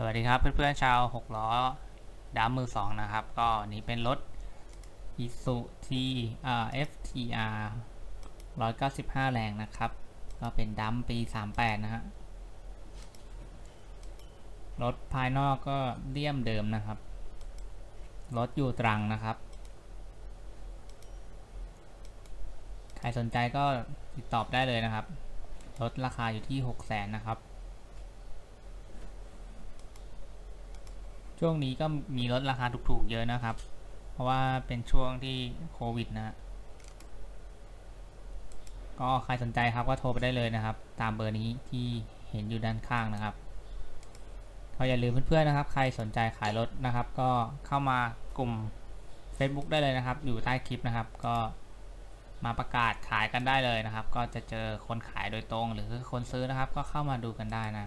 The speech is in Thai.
สวัสดีครับเพื่อนๆชาวหกล้อดามมือสองนะครับ ก็นี้เป็นรถ i s u t อ่า FTR 195 แรงนะครับ ก็เป็นดัมปี 38 นะฮะ รถภายนอกก็เลี่ยมเดิมนะครับ รถอยู่ตรังนะครับ ใครสนใจก็ติดต่อได้เลยนะครับ รถราคาอยู่ที่ 6 0 0 0 0 0 นะครับ ช่วงนี้ก็มีลดราคาถูกๆเยอะนะครับ เพราะว่าเป็นช่วงที่โควิดนะฮะก็ใครสนใจครับก็โทรไปได้เลยนะครับ ตามเบอร์นี้ที่เห็นอยู่ด้านข้างนะครับก็อย่าลืมเพื่อนๆนะครับ ใครสนใจขายรถนะครับ ก็เข้ามากลุ่ม Facebook ได้เลยนะครับ อยู่ใต้คลิปนะครับ ก็มาประกาศขายกันได้เลยนะครับ ก็จะเจอคนขายโดยตรงหรือคนซื้อนะครับ ก็เข้ามาดูกันได้นะ